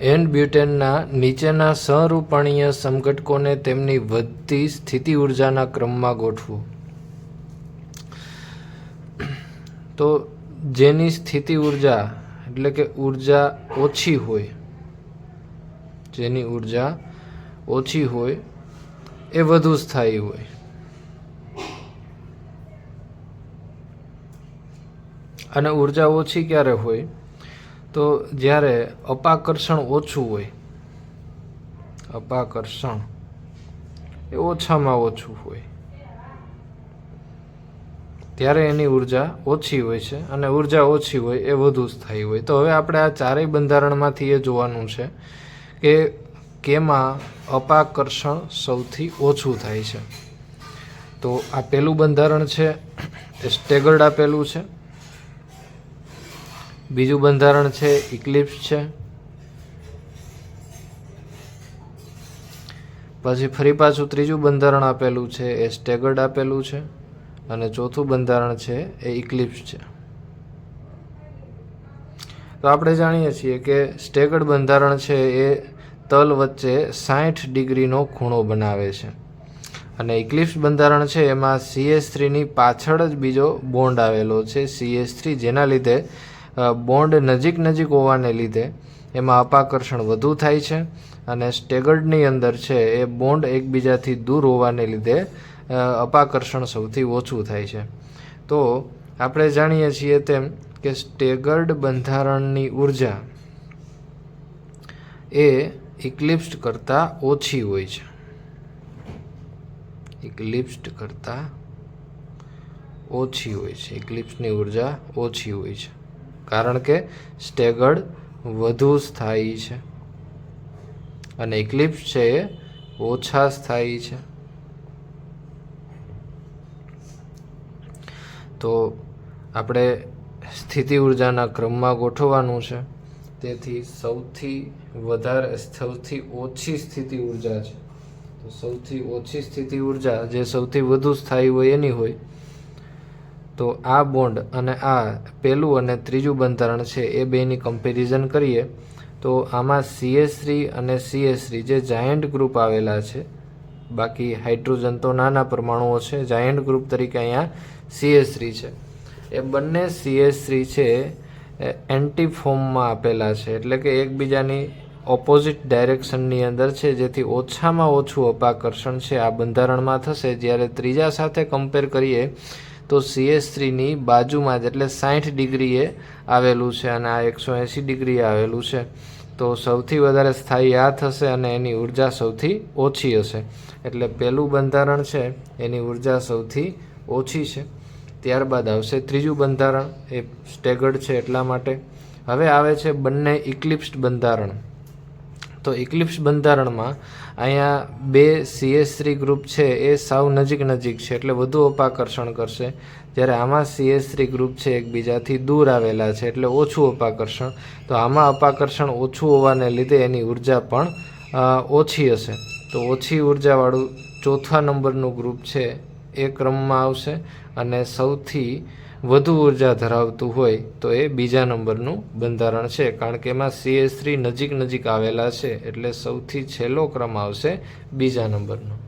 N બ્યુટેનના નીચેના સંરૂપણીય સમઘટકોને તેમની વધતી સ્થિતિ ઉર્જાના ક્રમમાં ગોઠવું. તો જેની સ્થિતિ ઊર્જા, એટલે કે ઊર્જા ઓછી હોય, જેની ઊર્જા ઓછી હોય, એ વધુ સ્થાયી હોય. અને ઊર્જા ઓછી ક્યારે હોય? તો જ્યારે અપાકર્ષણ ઓછું હોય, અપાકર્ષણ એ ઓછામાં ઓછું હોય, ત્યારે એની ઊર્જા ઓછી હોય છે અને ઊર્જા ઓછી હોય એ વધુ સ્થાયી હોય. તો હવે આપણે આ ચારેય બંધારણમાંથી એ જોવાનું છે કે કેમાં અપાકર્ષણ સૌથી ઓછું થાય છે. તો આ પહેલું બંધારણ છે, એ સ્ટેગર્ડ આપેલું છે. બીજું બંધારણ છે ઇક્લિપ્સ છે. પછી ફરી પાછું ત્રીજું બંધારણ આપેલું છે, એ સ્ટેગર્ડ આપેલું છે. અને ચોથું બંધારણ છે, એ ઇક્લિપ્સ છે. તો આપણે જાણીએ છીએ કે સ્ટેગર્ડ બંધારણ છે, એ તલ વચ્ચે સાઠ ડિગ્રીનો ખૂણો બનાવે છે. અને ઇક્લિપ્સ બંધારણ છે, એમાં સીએસ થ્રીની પાછળ જ બીજો બોન્ડ આવેલો છે સીએસ થ્રી જેના લીધે બોન્ડ નજીક નજીક હોવાને લીધે એમાં અપાકર્ષણ વધુ થાય છે અને સ્ટેગર્ડની અંદર છે એ બોન્ડ એકબીજાથી દૂર હોવાને લીધે અપાકર્ષણ સૌથી ઓછું થાય છે. તો આપણે જાણીએ છીએ તેમ કે સ્ટેગર્ડ બંધારણની ઊર્જા એ ઇક્લિપ્સ્ડ કરતાં ઓછી હોય છે. ઇક્લિપ્સ્ડ કરતાં ઓછી હોય છે. ઇક્લિપ્સની ઊર્જા ઓછી હોય છે. કારણ કે સ્ટેગર્ડ વધુ સ્થાયી છે. અને ઇક્લિપ્સ છે એ ઓછા સ્થાયી છે. તો આપણે સ્થિતિ ઉર્જાના ક્રમમાં ગોઠવવાનું છે. તેથી સૌથી વધારે, સૌથી ઓછી સ્થિતિ ઊર્જા છે. તો સૌથી ઓછી સ્થિતિ ઊર્જા, જે સૌથી વધુ સ્થાયી હોય એની હોય તો આ બોન્ડ અને આ પહેલું અને ત્રીજું બંધારણ છે એ બેની કમ્પેરિઝન કરીએ, તો આમાં સીએસ થ્રી અને સીએસ થ્રી જે જાયન્ટ ગ્રુપ આવેલા છે, બાકી હાઇડ્રોજન તો નાના પરમાણુઓ છે જાયન્ટ ગ્રુપ તરીકે અહીંયા સીએસ થ્રી છે. એ બંને સીએસ થ્રી છે એન્ટી ફોર્મમાં આપેલા છે, એટલે કે એકબીજાની ઓપોઝિટ ડાયરેક્શનની અંદર છે, જેથી ઓછામાં ઓછું અપાકર્ષણ છે, આ બંધારણમાં થશે. જ્યારે ત્રીજા સાથે કમ્પેર કરીએ તો સીએસ થ્રીની બાજુમાં જ, એટલે સાઠ ડિગ્રીએ આવેલું છે અને આ એકસો એંસી ડિગ્રીએ આવેલું છે. તો સૌથી વધારે સ્થાયી આ થશે અને એની ઊર્જા સૌથી ઓછી હશે. એટલે પહેલું બંધારણ છે, એની ઊર્જા સૌથી ઓછી છે. ત્યારબાદ આવશે ત્રીજું બંધારણ, એ સ્ટેગર્ડ છે એટલા માટે. હવે આવે છે બંને ઇક્લિપ્સ્ડ બંધારણ. તો ઇક્લિપ્સ બંધારણમાં અહીંયા બે સીએસ ગ્રુપ છે, એ સાવ નજીક નજીક છે, એટલે વધુ અપાકર્ષણ કરશે. જ્યારે આમાં સીએસ થ્રી ગ્રુપ છે, એકબીજાથી દૂર આવેલા છે, એટલે ઓછું અપાકર્ષણ. તો આમાં અપાકર્ષણ ઓછું હોવાને લીધે એની ઊર્જા પણ ઓછી હશે. તો ઓછી ઉર્જાવાળું ચોથા નંબરનું ગ્રુપ છે એ ક્રમમાં આવશે અને સૌથી વધુ ઊર્જા ધરાવતું હોય તો એ બીજા નંબરનું બંધારણ છે. કારણ કે એમાં સીએસ થ્રી નજીક નજીક આવેલા છે, એટલે સૌથી છેલ્લો ક્રમ આવશે બીજા નંબરનો.